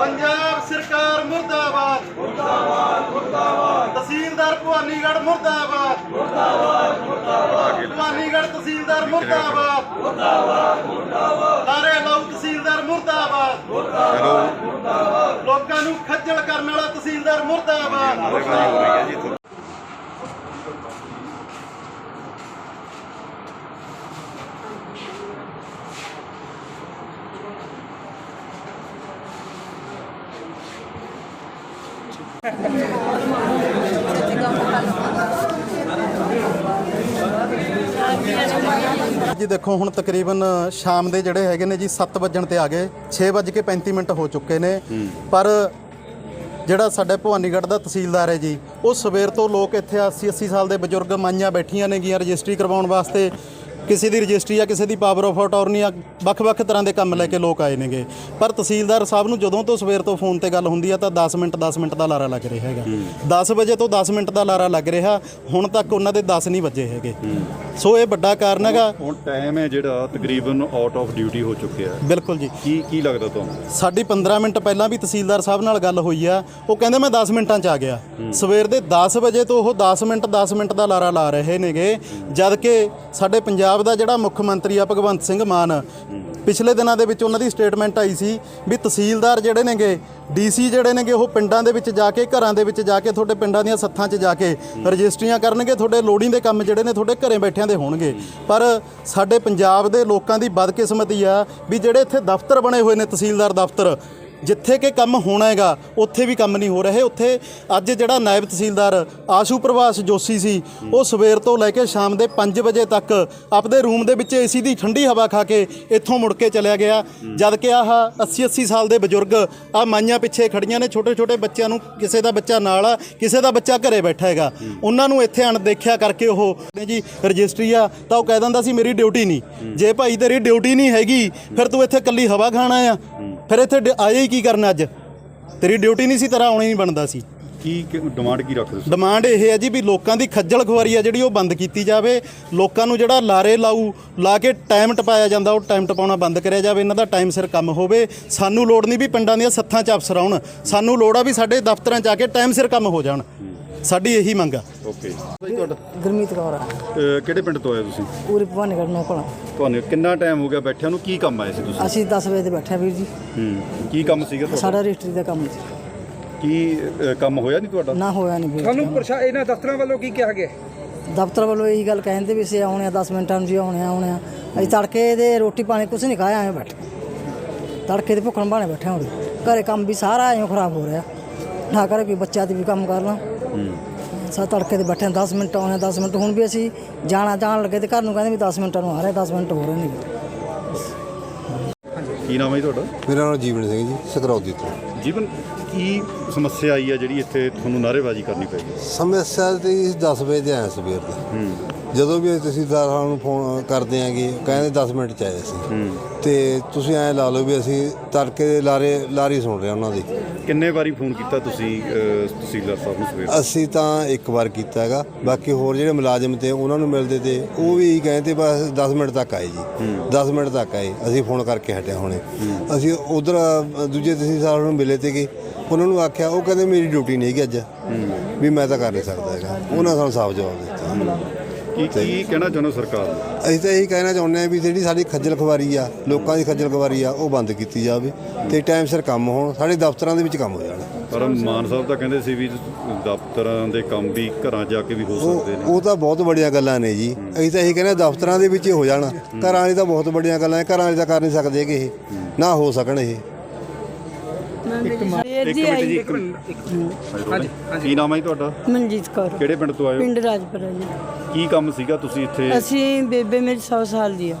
ਪੰਜਾਬ ਸਰਕਾਰ ਮੁਰਦਾਬਾਦ। ਮੁਰਦਾਬਾਦ ਮੁਰਦਾਬਾਦ ਤਹਿਸੀਲਦਾਰ ਭਵਾਨੀਗੜ੍ਹ ਮੁਰਦਾਬਾਦ। ਮੁਰਦਾਬਾਦ ਮੁਰਦਾਬਾਦ ਭਵਾਨੀਗੜ੍ਹ ਤਹਿਸੀਲਦਾਰ ਮੁਰਦਾਬਾਦ। ਮੁਰਦਾਬਾਦ ਮੁਰਦਾਬਾਦ ਨਾਰੇ ਲਾਓ ਤਹਿਸੀਲਦਾਰ ਮੁਰਦਾਬਾਦ। ਮੁਰਦਾਬਾਦ ਲੋਕਾਂ ਨੂੰ ਖੱਜਲ ਕਰਨ ਵਾਲਾ ਤਹਿਸੀਲਦਾਰ ਮੁਰਦਾਬਾਦ। ਜੀ ਦੇਖੋ ਹੁਣ ਤਕਰੀਬਨ ਸ਼ਾਮ ਦੇ ਜਿਹੜੇ ਹੈਗੇ ਨੇ ਜੀ 7 ਵਜਣ ਤੇ ਆ ਗਏ। 6:35 ਮਿੰਟ ਹੋ ਚੁੱਕੇ ਨੇ। ਪਰ ਜਿਹੜਾ ਸਾਡੇ ਭਵਾਨੀਗੜ੍ਹ ਦਾ ਤਹਿਸੀਲਦਾਰ ਹੈ ਜੀ ਉਹ ਸਵੇਰ ਤੋਂ ਲੋਕ ਇੱਥੇ 80 80 ਸਾਲ ਦੇ ਬਜ਼ੁਰਗ ਮਾਈਆਂ ਬੈਠੀਆਂ ਨੇਗੀਆਂ ਰਜਿਸਟਰੀ ਕਰਵਾਉਣ ਵਾਸਤੇ। ਕਿਸੇ ਦੀ ਰਜਿਸਟਰੀ ਆ ਕਿਸੇ ਦੀ ਪਾਵਰ ਆਫ ਅਟਾਰਨੀ ਆ ਵੱਖ-ਵੱਖ ਤਰ੍ਹਾਂ ਦੇ ਕੰਮ ਲੈ ਕੇ ਲੋਕ ਆਏ ਨੇਗੇ। ਪਰ ਤਹਿਸੀਲਦਾਰ ਸਾਹਿਬ ਨੂੰ ਜਦੋਂ ਤੋਂ ਸਵੇਰ ਤੋਂ ਫੋਨ ਤੇ ਗੱਲ ਹੁੰਦੀ ਆ ਤਾਂ 10 ਮਿੰਟ 10 ਮਿੰਟ ਦਾ ਲਾਰਾ ਲੱਗ ਰਿਹਾ ਹੈਗਾ। 10 ਵਜੇ ਤੋਂ 10 ਮਿੰਟ ਦਾ ਲਾਰਾ ਲੱਗ ਰਿਹਾ ਹੁਣ ਤੱਕ ਉਹਨਾਂ ਦੇ 10 ਨਹੀਂ ਵੱਜੇ ਹੈਗੇ। ਸੋ ਇਹ ਵੱਡਾ ਕਾਰਨ ਹੈਗਾ। ਹੁਣ ਟਾਈਮ ਹੈ ਜਿਹੜਾ ਤਕਰੀਬਨ ਆਊਟ ਆਫ ਡਿਊਟੀ ਹੋ ਚੁੱਕਿਆ ਹੈ। ਬਿਲਕੁਲ ਜੀ। ਕੀ ਕੀ ਲੱਗਦਾ ਤੁਹਾਨੂੰ? ਸਾਡੀ 15 ਮਿੰਟ ਪਹਿਲਾਂ ਵੀ ਤਹਿਸੀਲਦਾਰ ਸਾਹਿਬ ਨਾਲ ਗੱਲ ਹੋਈ ਆ ਉਹ ਕਹਿੰਦੇ ਮੈਂ 10 ਮਿੰਟਾਂ 'ਚ ਆ ਗਿਆ। ਸਵੇਰ ਦੇ 10 ਵਜੇ ਤੋਂ ਉਹ 10 ਮਿੰਟ 10 ਮਿੰਟ ਦਾ ਲਾਰਾ ਲਾ ਰਹੇ ਨੇਗੇ ਜਦ ਕਿ ਸਾਡੇ ਪੰਜਾਬ ਦਾ ਜਿਹੜਾ ਮੁੱਖ ਮੰਤਰੀ ਆ ਭਗਵੰਤ ਸਿੰਘ ਮਾਨ, ਪਿਛਲੇ ਦਿਨਾਂ ਦੇ ਵਿੱਚ ਉਹਨਾਂ ਦੀ ਸਟੇਟਮੈਂਟ ਆਈ ਸੀ ਵੀ ਤਹਿਸੀਲਦਾਰ ਜਿਹੜੇ ਨੇਗੇ, ਡੀਸੀ ਜਿਹੜੇ ਨੇਗੇ, ਉਹ ਪਿੰਡਾਂ ਦੇ ਵਿੱਚ ਜਾ ਕੇ, ਘਰਾਂ ਦੇ ਵਿੱਚ ਜਾ ਕੇ, ਤੁਹਾਡੇ ਪਿੰਡਾਂ ਦੀਆਂ ਸੱਥਾਂ 'ਚ ਜਾ ਕੇ ਰਜਿਸਟਰੀਆਂ ਕਰਨਗੇ, ਤੁਹਾਡੇ ਲੋੜੀਂ ਦੇ ਕੰਮ ਜਿਹੜੇ ਨੇ ਤੁਹਾਡੇ ਘਰੇ ਬੈਠਿਆਂ ਦੇ ਹੋਣਗੇ। ਪਰ ਸਾਡੇ ਪੰਜਾਬ ਦੇ ਲੋਕਾਂ ਦੀ ਬਦਕਿਸਮਤੀ ਆ ਵੀ ਜਿਹੜੇ ਇੱਥੇ ਦਫ਼ਤਰ ਬਣੇ ਹੋਏ ਨੇ, ਤਹਿਸੀਲਦਾਰ ਦਫ਼ਤਰ ਜਿੱਥੇ ਕਿ ਕੰਮ ਹੋਣਾ ਹੈਗਾ, ਉੱਥੇ ਵੀ ਕੰਮ ਨਹੀਂ ਹੋ ਰਹੇ। ਉੱਥੇ ਅੱਜ ਜਿਹੜਾ ਨਾਇਬ ਤਹਿਸੀਲਦਾਰ ਆਸ਼ੂ ਪ੍ਰਵਾਸ ਜੋਸ਼ੀ ਸੀ, ਉਹ ਸਵੇਰ ਤੋਂ ਲੈ ਕੇ ਸ਼ਾਮ ਦੇ 5 ਵਜੇ ਤੱਕ ਆਪਦੇ ਰੂਮ ਦੇ ਵਿੱਚ ਏਸੀ ਦੀ ਠੰਡੀ ਹਵਾ ਖਾ ਕੇ ਇੱਥੋਂ ਮੁੜ ਕੇ ਚਲਿਆ ਗਿਆ। ਜਦ ਕਿ ਆਹ 80 80 ਸਾਲ ਦੇ ਬਜ਼ੁਰਗ ਆ ਮਾਈਆਂ ਪਿੱਛੇ ਖੜੀਆਂ ਨੇ ਛੋਟੇ ਛੋਟੇ ਬੱਚਿਆਂ ਨੂੰ ਕਿਸੇ ਦਾ ਬੱਚਾ ਨਾਲ ਆ, ਕਿਸੇ ਦਾ ਬੱਚਾ ਘਰੇ ਬੈਠਾ ਹੈਗਾ। ਉਹਨਾਂ ਨੂੰ ਇੱਥੇ ਅਣਦੇਖਿਆ ਕਰਕੇ ਉਹ ਜੀ ਰਜਿਸਟਰੀ ਆ, ਤਾਂ ਉਹ ਕਹਿ ਦਿੰਦਾ ਸੀ, ਮੇਰੀ ਡਿਊਟੀ ਨਹੀਂ। ਜੇ ਭਾਈ ਤੇਰੀ ਡਿਊਟੀ ਨਹੀਂ ਹੈਗੀ, ਫਿਰ ਤੂੰ ਇੱਥੇ ਕੱਲੀ ਹਵਾ ਖਾਣਾ ਆ ਫਿਰ ਇੱਥੇ ਡ- ਆਏ ਹੀ ਕੀ ਕਰਨਾ ਅੱਜ? ਤੇਰੀ ਡਿਊਟੀ ਨਹੀਂ ਸੀ ਤੇਰਾ ਆਉਣਾ ਹੀ ਨਹੀਂ ਬਣਦਾ ਸੀ। ਕੀ ਡਿਮਾਂਡ ਕੀ ਰੱਖਦੇ ਤੁਸੀਂ ਡਿਮਾਂਡ ਇਹ ਹੈ ਜੀ ਵੀ ਲੋਕਾਂ ਦੀ ਖੱਜਲ ਖੁਆਰੀ ਆ ਜਿਹੜੀ ਉਹ ਬੰਦ ਕੀਤੀ ਜਾਵੇ। ਲੋਕਾਂ ਨੂੰ ਜਿਹੜਾ ਲਾਰੇ ਲਾਊ ਲਾ ਕੇ ਟਾਈਮ ਟਪਾਇਆ ਜਾਂਦਾ ਉਹ ਟਾਈਮ ਟਪਾਉਣਾ ਬੰਦ ਕਰਿਆ ਜਾਵੇ। ਇਹਨਾਂ ਦਾ ਟਾਈਮ ਸਿਰ ਕੰਮ ਹੋਵੇ। ਸਾਨੂੰ ਲੋੜ ਨਹੀਂ ਵੀ ਪਿੰਡਾਂ ਦੀਆਂ ਸੱਥਾਂ 'ਚ ਅਫਸਰ ਆਉਣ। ਸਾਨੂੰ ਲੋੜ ਆ ਵੀ ਸਾਡੇ ਦਫ਼ਤਰਾਂ 'ਚ ਆ ਕੇ ਟਾਈਮ ਸਿਰ ਕੰਮ ਹੋ ਜਾਣ। ਸਾਡੀ ਇਹੀ ਮੰਗ ਆ। ਓਕੇ। ਗੁਰਮੀਤ ਕੌਰ ਆ। ਕਿਹੜੇ ਪਿੰਡ ਤੋਂ ਆਏ ਤੁਸੀਂ? ਪੂਰੀ ਭਵਾਨੀਗੜ੍ਹ ਨੌਕਲਾਂ ਤੁਹਾਨੂੰ ਕਿੰਨਾ ਟਾਈਮ ਹੋ ਗਿਆ ਬੈਠਿਆਂ ਨੂੰ? ਕੀ ਕੰਮ ਆਏ ਸੀ ਤੁਸੀਂ? ਅਸੀਂ 10 ਵਜੇ ਤੇ ਬੈਠੇ ਆ ਵੀਰ ਜੀ। ਹੂੰ ਕੀ ਕੰਮ ਸੀਗਾ ਤੁਹਾਡਾ? ਸਾਡਾ ਰਜਿਸਟਰੀ ਦਾ ਕੰਮ ਸੀ। ਕੀ ਅਹ, ਕੰਮ ਹੋਇਆ ਨਹੀਂ ਤੁਹਾਡਾ? ਨਾ ਹੋਇਆ ਨਹੀਂ ਵੀਰ ਤੁਹਾਨੂੰ ਪ੍ਰਸ਼ਾ ਇਹਨਾਂ ਦਫ਼ਤਰਾਂ ਵੱਲੋਂ ਕੀ ਕਿਹਾ ਗਿਆ? ਦਫ਼ਤਰ ਵੱਲੋਂ ਇਹੀ ਗੱਲ ਕਹਿੰਦੇ ਵੀ ਅਸੀਂ ਆਉਣੇ ਆ 10 ਮਿੰਟਾਂ ਨੂੰ ਜੀ ਆਉਣੇ ਆ ਆਉਣੇ ਆ। ਅਸੀਂ ਤੜਕੇ ਦੇ ਰੋਟੀ ਪਾਣੀ ਕੁਛ ਨਹੀਂ ਖਾਇਆ ਐਵੇਂ ਬੈਠੇ। ਤੜਕੇ ਦੇ ਭੁੱਖਣ ਬਾਣੇ ਬੈਠੇ ਹਾਂ ਉਰੇ। ਘਰੇ ਕੰਮ ਵੀ ਸਾਰਾ ਐਂ ਖਰਾਬ ਹੋ ਰਿਹਾ। ਨਾ ਕਰੇ ਕੋਈ ਬੱਚਾ ਤੇ ਵੀ ਕੰਮ ਕਰਨਾ। ਸਾ ਤੜਕੇ ਦੇ ਬੈਠੇ 10 ਮਿੰਟ ਆਉਣੇ 10 ਮਿੰਟ। ਹੁਣ ਵੀ ਅਸੀਂ ਜਾਣਾ ਜਾਣ ਲੱਗੇ ਤੇ ਘਰ ਨੂੰ ਕਹਿੰਦੇ ਵੀ 10 ਮਿੰਟਾਂ ਨੂੰ ਆ ਰਹੇ 10 ਮਿੰਟ ਹੋ ਰਹੇ ਨੇ ਕੀ ਨਾਮ ਹੈ ਜੀ ਤੁਹਾਡਾ? ਮੇਰਾ ਨਾਮ ਜੀਵਨ ਸਿੰਘ ਜੀ ਸਕਰੌਦੀ ਤੋਂ ਜੀਵਨ ਕੀ ਸਮੱਸਿਆ ਆਈ ਹੈ ਜਿਹੜੀ ਇੱਥੇ ਤੁਹਾਨੂੰ ਨਾਅਰੇਬਾਜ਼ੀ ਕਰਨੀ ਪਈ ਸਮੱਸਿਆ ਤੇ 10 ਵਜੇ ਦੇ ਆਏ ਸਵੇਰ ਦੇ। ਜਦੋਂ ਵੀ ਤੁਸੀਂ ਦਾਰਾਂ ਨੂੰ ਫੋਨ ਕਰਦੇ ਆਂਗੇ ਕਹਿੰਦੇ 10 ਮਿੰਟ ਚ ਆਏ ਅਸੀਂ। ਤੇ ਤੁਸੀਂ ਐਂ ਲਾ ਲਓ ਵੀ ਅਸੀਂ ਤੜਕੇ ਦੇ ਲਾਰੇ ਲਾਰੀ ਸੁਣ ਰਹੇ ਉਹਨਾਂ ਦੀ। ਕਿੰਨੇ ਵਾਰੀ ਫੋਨ ਕੀਤਾ ਤੁਸੀਂ ਅਹ, ਤਹਿਸੀਲਦਾਰ ਸਾਹਿਬ ਨੂੰ ਸਵੇਰ ਅਸੀਂ ਤਾਂ ਇੱਕ ਵਾਰ ਕੀਤਾ ਹੈਗਾ। ਬਾਕੀ ਹੋਰ ਜਿਹੜੇ ਮੁਲਾਜ਼ਮ ਤੇ ਉਹਨਾਂ ਨੂੰ ਮਿਲਦੇ ਤੇ ਉਹ ਵੀ ਕਹਿੰਦੇ ਬਸ 10 ਮਿੰਟ ਤੱਕ ਆਏ ਜੀ। 10 ਮਿੰਟ ਤੱਕ ਆਏ ਅਸੀਂ ਫੋਨ ਕਰਕੇ ਹਟਿਆ ਹੁਣੇ। ਅਸੀਂ ਉਧਰ ਦੂਜੇ ਤਹਿਸੀਲਦਾਰ ਨੂੰ ਮਿਲੇ ਤੇਗੇ ਉਹਨਾਂ ਨੂੰ ਆਖਿਆ ਉਹ ਕਹਿੰਦੇ ਮੇਰੀ ਡਿਊਟੀ ਨਹੀਂ ਹੈਗੀ ਅੱਜ। ਵੀ ਮੈਂ ਤਾਂ ਕਰ ਨਹੀਂ ਸਕਦਾ ਹੈਗਾ। ਉਹਨਾਂ ਸਾਨੂੰ ਸਾਫ਼ ਜਵਾਬ ਦਿੱਤਾ। ਕੀ ਕੀ ਕਹਿਣਾ ਚਾਹੁੰਦੇ ਹੋ ਸਰਕਾਰ ਨੂੰ? ਅਸੀਂ ਤਾਂ ਇਹੀ ਕਹਿਣਾ ਚਾਹੁੰਦੇ ਹਾਂ ਵੀ ਜਿਹੜੀ ਸਾਡੀ ਖੱਜਲ ਖਵਾਰੀ ਆ ਲੋਕਾਂ ਦੀ ਖੱਜਲ ਖਵਾਰੀ ਆ ਉਹ ਬੰਦ ਕੀਤੀ ਜਾਵੇ ਤੇ ਟਾਈਮ ਸਿਰ ਕੰਮ ਹੋਣ ਸਾਡੇ ਦਫ਼ਤਰਾਂ ਦੇ ਵਿੱਚ ਕੰਮ ਹੋ ਜਾਣ। ਪਰ ਮਾਨ ਸਾਹਿਬ ਤਾਂ ਕਹਿੰਦੇ ਸੀ ਵੀ ਦਫ਼ਤਰਾਂ ਦੇ ਕੰਮ ਵੀ ਘਰਾਂ ਜਾ ਕੇ ਵੀ ਹੋ ਉਹ ਸਕਦੇ ਨੇ। ਉਹ ਤਾਂ ਬਹੁਤ ਵੱਡੀਆਂ ਗੱਲਾਂ ਨੇ ਜੀ। ਅਸੀਂ ਤਾਂ ਇਹੀ ਕਹਿੰਦੇ ਦਫ਼ਤਰਾਂ ਦੇ ਵਿੱਚ ਹੀ ਹੋ ਜਾਣ। ਘਰਾਂ ਵਾਲੀ ਤਾਂ ਬਹੁਤ ਵੱਡੀਆਂ ਗੱਲਾਂ ਨੇ ਘਰਾਂ ਵਾਲੀ ਤਾਂ ਕਰ ਨਹੀਂ ਸਕਦੇ ਕਿ ਇਹ। ਨਾ ਹੋ ਸਕਣ ਇਹ। ਇੱਕ ਮਿੰਟ ਜੀ ਇੱਕ ਮਿੰਟ। ਹਾਂਜੀ ਕੀ ਨਾਮ ਹੈ ਜੀ ਤੁਹਾਡਾ? ਮਨਜੀਤ ਕੌਰ। ਕਿਹੜੇ ਪਿੰਡ ਤੋਂ ਆਏ ਹੋ? ਪਿੰਡ ਰਾਜਪੁਰਾ ਜੀ। ਕੀ ਕੰਮ ਸੀਗਾ ਤੁਸੀਂ ਇੱਥੇ? ਅਸੀਂ ਬੇਬੇ ਮੇਰੀ 100 ਸਾਲ ਦੀ ਆ।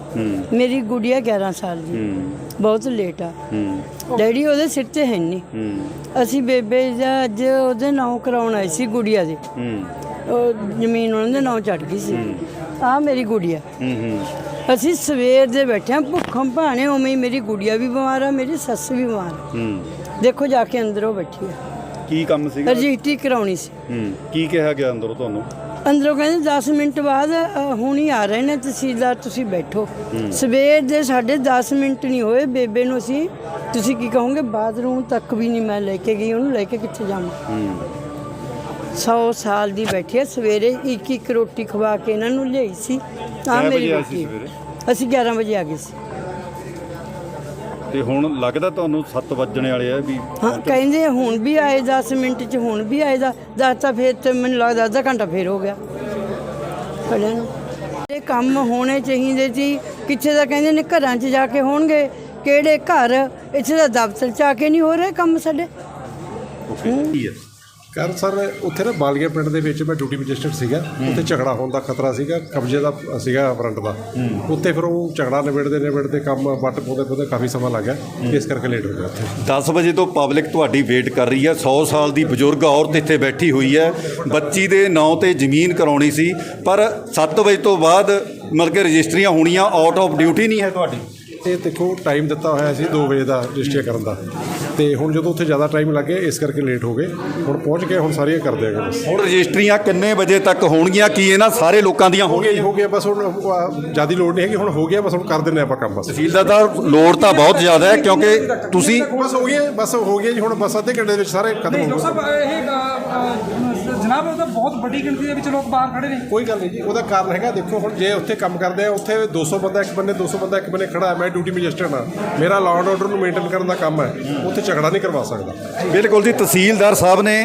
ਮੇਰੀ ਗੁੜੀਆ 11 ਸਾਲ ਦੀ ਹੂੰ। ਬਹੁਤ ਲੇਟ ਆ। ਹੂੰ। ਡੈਡੀ ਉਹਦੇ ਸਿਰ ਤੇ ਹੈ ਨਹੀਂ ਹੂੰ। ਅਸੀਂ ਬੇਬੇ ਦਾ ਅੱਜ ਉਹਦੇ ਨਾਂ ਕਰਾਉਣ ਆਏ ਸੀ ਗੁੜੀਆ ਦੇ। ਹੂੰ। ਉਹ ਜ਼ਮੀਨ ਉਹਨਾਂ ਦੇ ਨਾਂ ਚੜ ਗਈ ਸੀ। ਆ ਮੇਰੀ ਗੁੜੀਆ। ਹੂੰ ਹੂੰ। ਅਸੀਂ ਸਵੇਰ ਦੇ ਬੈਠੇ ਆ ਭੁੱਖਮ ਭਾਣੇ ਉਵੇਂ ਹੀ ਮੇਰੀ ਗੁੜੀਆ ਵੀ ਬਿਮਾਰ ਆ ਮੇਰੀ ਸੱਸ ਵੀ ਬਿਮਾਰ ਆ। ਹੂੰ। ਦੇਖੋ ਜਾ ਕੇ ਅੰਦਰ ਉਹ ਬੈਠੀ ਆ। ਕੀ ਕੰਮ ਸੀਗਾ? ਰਜਿਸਟਰੀ ਕਰਾਉਣੀ ਸੀ। ਹੂੰ ਕੀ ਕਿਹਾ ਗਿਆ ਅੰਦਰੋਂ ਤੁਹਾਨੂੰ? ਅੰਦਰੋਂ ਕਹਿੰਦੇ 10 ਮਿੰਟ ਬਾਅਦ ਅ, ਹੁਣ ਹੀ ਆ ਰਹੇ ਨੇ ਤਹਿਸੀਲਦਾਰ ਤੁਸੀਂ ਬੈਠੋ। ਸਵੇਰ ਦੇ ਸਾਡੇ 10 ਮਿੰਟ ਨਹੀਂ ਹੋਏ ਬੇਬੇ ਨੂੰ ਅਸੀਂ ਤੁਸੀਂ ਕੀ ਕਹੋਗੇ ਬਾਥਰੂਮ ਤੱਕ ਵੀ ਨਹੀਂ ਮੈਂ ਲੈ ਕੇ ਗਈ ਉਹਨੂੰ ਲੈ ਕੇ ਕਿੱਥੇ ਜਾਵਾਂ? 100 ਸਾਲ ਦੀ ਬੈਠੀ ਹੈ ਸਵੇਰੇ ਇੱਕ ਇੱਕ ਰੋਟੀ ਖਵਾ ਕੇ ਇਹਨਾਂ ਨੂੰ ਲਿਆਈ ਸੀ ਆ ਕਿੰਨੇ ਮੇਰੀ ਵਜੇ ਆਏ ਸੀ ਰੋਟੀ ਸਵੇਰੇ? ਅਸੀਂ 11 ਵਜੇ ਆ ਗਏ ਸੀ। ਤੇ ਹੁਣ ਲੱਗਦਾ ਤੁਹਾਨੂੰ 7 ਵੱਜਣੇ ਵਾਲੇ ਆ ਵੀ ਹਾਂ ਕਹਿੰਦੇ ਹੁਣ ਵੀ ਆਏ 10 ਮਿੰਟ ਚ ਹੁਣ ਵੀ ਆਏ ਦਾ ਦਸ ਤਾਂ ਫੇਰ ਤੇ ਮੈਨੂੰ ਲੱਗਦਾ ਅੱਧਾ ਘੰਟਾ ਫੇਰ ਹੋ ਗਿਆ। ਖੜਿਆਂ ਨੂੰ। ਇਹ ਕੰਮ ਹੋਣੇ ਚਾਹੀਦੇ ਸੀ। ਕਿੱਥੇ ਦਾ ਕਹਿੰਦੇ ਨੇ ਘਰਾਂ 'ਚ ਜਾ ਕੇ ਹੋਣਗੇ। ਕਿਹੜੇ ਘਰ? ਇੱਥੇ ਦਾ ਦਫ਼ਤਰ 'ਚ ਆ ਕੇ ਨਹੀਂ ਹੋ ਰਹੇ ਕੰਮ ਸਾਡੇ? ਕੀ ਹੈ ਕਰ ਸਰ ਉੱਥੇ ਨਾ ਬਾਲੀਆ ਪਿੰਡ ਦੇ ਵਿੱਚ ਮੈਂ ਡਿਊਟੀ ਮੈਜਿਸਟਰੇਟ ਸੀਗਾ। ਉੱਥੇ ਝਗੜਾ ਹੋਣ ਦਾ ਖਤਰਾ ਸੀਗਾ ਕਬਜ਼ੇ ਦਾ ਸੀਗਾ ਫਰੰਟ ਦਾ। ਉੱਥੇ ਫਿਰ ਉਹ ਝਗੜਾ ਨਿਬੇੜਦੇ ਨਿਬੇੜਦੇ ਕੰਮ ਵੱਟ ਪਾਉਂਦੇ ਪਾਉਂਦੇ ਕਾਫੀ ਸਮਾਂ ਲੱਗ ਗਿਆ। ਇਸ ਕਰਕੇ ਲੇਟ ਹੋ ਗਿਆ ਉੱਥੇ। 10 ਵਜੇ ਤੋਂ ਪਬਲਿਕ ਤੁਹਾਡੀ ਵੇਟ ਕਰ ਰਹੀ ਹੈ। 100 ਸਾਲ ਦੀ ਬਜ਼ੁਰਗ ਔਰਤ ਇੱਥੇ ਬੈਠੀ ਹੋਈ ਹੈ। ਬੱਚੀ ਦੇ ਨਾਂ ਤੇ ਜ਼ਮੀਨ ਕਰਾਉਣੀ ਸੀ ਪਰ 7 ਵਜੇ ਤੋਂ ਬਾਅਦ ਮਤਲਬ ਕਿ ਰਜਿਸਟਰੀਆਂ ਹੋਣੀਆਂ ਆਊਟ ਆਫ ਡਿਊਟੀ ਨਹੀਂ ਹੈ ਤੁਹਾਡੀ। ਇਹ ਦੇਖੋ ਟਾਈਮ ਦਿੱਤਾ ਹੋਇਆ ਸੀ 2 ਵਜੇ ਦਾ ਰਜਿਸਟਰ ਕਰਨ ਦਾ। ਤੇ ਹੁਣ ਜਦੋਂ ਉੱਥੇ ਜ਼ਿਆਦਾ ਟਾਈਮ ਲੱਗ ਗਿਆ ਇਸ ਕਰਕੇ ਲੇਟ ਹੋ ਗਏ। ਹੁਣ ਪਹੁੰਚ ਗਏ ਹੁਣ ਸਾਰੀਆਂ ਕਰ ਦਿਆਂਗੇ ਬਸ ਹੁਣ ਰਜਿਸਟਰੀਆਂ ਕਿੰਨੇ ਵਜੇ ਤੱਕ ਹੋਣਗੀਆਂ? ਕੀ ਇਹਨਾਂ ਸਾਰੇ ਲੋਕਾਂ ਦੀਆਂ ਹੋ ਹੋਣਗੀਆਂ? ਗਿਆ ਹੋ ਗਿਆ ਬਸ ਹੁਣ ਜ਼ਿਆਦਾ ਲੋਡ ਨਹੀਂ ਹੈਗੀ। ਹੁਣ ਹੋ ਗਿਆ ਬਸ ਹੁਣ ਕਰ ਦਿੰਨੇ ਆਪਾਂ ਕੰਮ ਬਸ। ਤਹਿਸੀਲਦਾਰ ਦਾ ਲੋੜ ਤਾਂ ਬਹੁਤ ਜ਼ਿਆਦਾ ਹੈ ਕਿਉਂਕਿ ਤੁਸੀਂ ਬਸ ਹੋ ਗਿਆ ਬਸ ਹੋ ਗਿਆ ਜੀ। ਹੁਣ ਬਸ ਅੱਧੇ ਘੰਟੇ ਦੇ ਵਿੱਚ ਸਾਰੇ ਖਤਮ ਹੋ ਗਏ। ਸਾਹਿਬ ਇਹ ਜਨਾਬ ਉਹ ਤਾਂ ਬਹੁਤ ਵੱਡੀ ਗਿਣਤੀ ਦੇ ਵਿੱਚ ਲੋਕ ਬਾਹਰ ਖੜੇ ਨੇ। ਕੋਈ ਗੱਲ ਨਹੀਂ ਜੀ ਉਹਦਾ ਕਾਰਨ ਹੈਗਾ ਦੇਖੋ ਹੁਣ ਜੇ ਉੱਥੇ ਕੰਮ ਕਰਦੇ ਆ ਉੱਥੇ 200 ਬੰਦਾ ਇੱਕ ਬੰਨੇ 200 ਬੰਦਾ ਇੱਕ ਬੰਨੇ ਖੜਾ ਹੈ ਮੈਂ ਡਿਊਟੀ ਮੈਜਿਸਟਰੇਟ ਹਾਂ। ਮੇਰਾ ਲਾਅ ਐਂਡ ਆਰਡਰ ਨੂੰ ਮੇਨਟੇਨ ਕਰਨ ਦਾ ਕੰਮ ਹੈ ਉੱਥੇ ਝਗੜਾ ਨਹੀਂ ਕਰਵਾ ਸਕਦਾ। ਬਿਲਕੁਲ ਜੀ ਤਹਿਸੀਲਦਾਰ ਸਾਹਿਬ ਨੇ